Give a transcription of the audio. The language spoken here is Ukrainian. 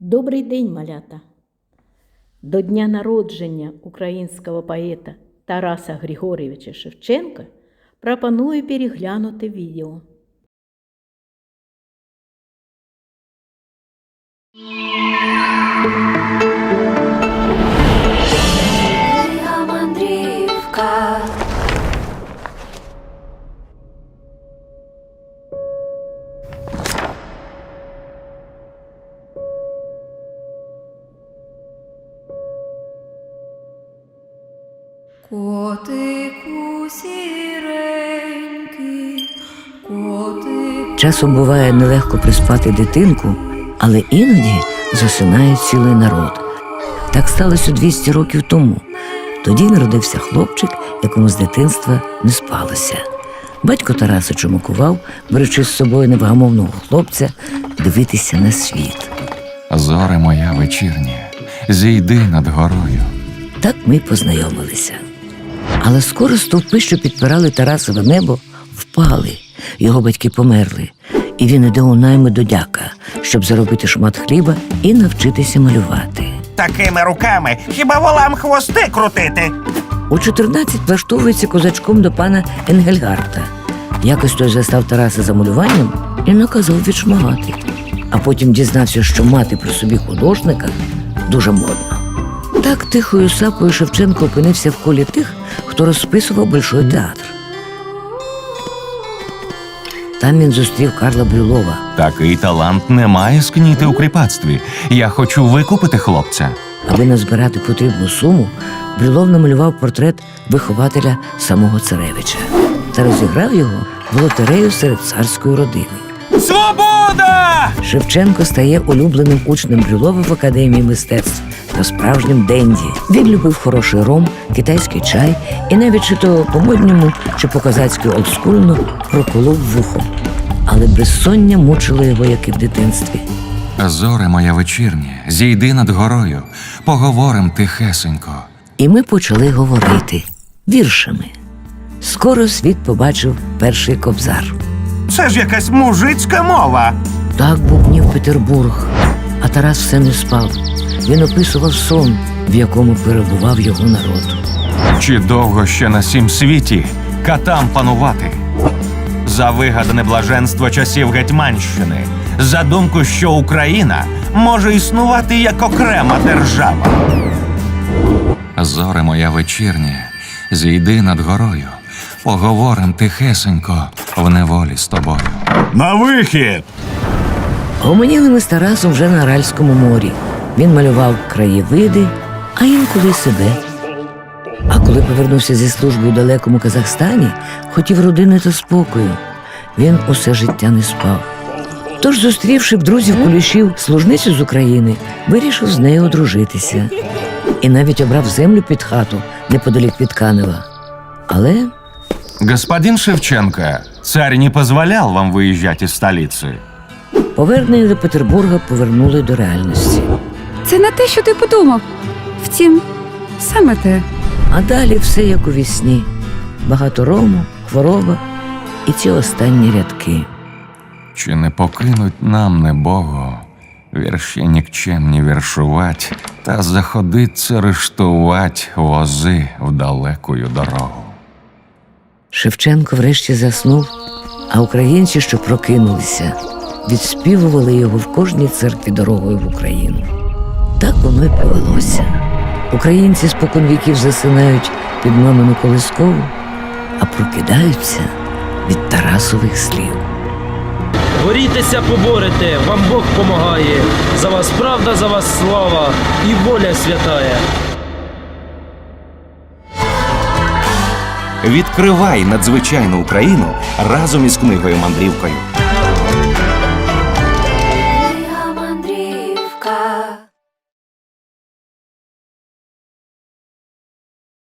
Добрий день, малята! До дня народження українського поета Тараса Григорьовича Шевченка пропоную переглянути відео. Я Часом буває нелегко приспати дитинку, але іноді засинає цілий народ. Так сталося 200 років тому. Тоді народився хлопчик, якому з дитинства не спалося. Батько Тараса чумакував, беручи з собою невгамовного хлопця дивитися на світ. Зоре моя вечірня, зійди над горою. Так ми познайомилися. Але скоро стовпи, що підпирали Тарасове небо, впали. Його батьки померли, і він іде у найми до дяка, щоб заробити шмат хліба і навчитися малювати. Такими руками хіба волам хвости крутити? У 14 влаштовується козачком до пана Енгельгарта. Якось той застав Тараса за малюванням і наказав відшмагати. А потім дізнався, що мати при собі художника дуже модно. Так тихою сапою Шевченко опинився в колі тих, хто розписував Большой театр. Там він зустрів Карла Брюлова. Такий талант не має скніти у кріпацтві. Я хочу викупити хлопця. Аби назбирати потрібну суму, Брюлов намалював портрет вихователя самого царевича та розіграв його в лотерею серед царської родини. Свобода! Шевченко стає улюбленим учнем Брюлова в академії мистецтв та справжнім денді. Він любив хороший ром, китайський чай і навіть чи то по-модньому, чи по-козацьки олдскульно проколов вухо. Але безсоння мучило його, як і в дитинстві. Зоре моя вечірня, зійди над горою, поговорим тихесенько. І ми почали говорити віршами. Скоро світ побачив перший кобзар. Це ж якась мужицька мова. Так бубнів Петербург, а Тарас все не спав. Він описував сон, в якому перебував його народ. Чи довго ще на сім світі катам панувати? За вигадане блаженство часів Гетьманщини, за думку, що Україна може існувати як окрема держава. Зоре моя вечірня, зійди над горою, поговорим тихесенько в неволі з тобою. На вихід! Гомоніли ми з Тарасом вже на Аральському морі. Він малював краєвиди, а інколи й себе. А коли повернувся зі служби у далекому Казахстані, хотів родини та спокою. Він усе життя не спав. Тож, зустрівши б друзів кулішів служницю з України, вирішив з нею одружитися. І навіть обрав землю під хату неподалік від Канева. Але Господин Шевченко, царь не позволял вам выезжать из столицы. повернення до Петербурга повернули до реальності. Це не те, що ти подумав. Втім, саме те. А далі все як у вісні. Багато рому, хвороба і ці останні рядки. Чи не покинуть нам небого, вірші нікчемні віршувать, та заходиться рештувать вози в далекую дорогу. Шевченко врешті заснув, а українці, що прокинулися, відспівували його в кожній церкві дорогою в Україну. Так воно й повелося. Українці спокон віків засинають під мамину колискову, а прокидаються від Тарасових слів. Борітеся, поборете, вам Бог помагає. За вас правда, за вас слава і воля святая. Відкривай надзвичайну Україну разом із книгою мандрівкою.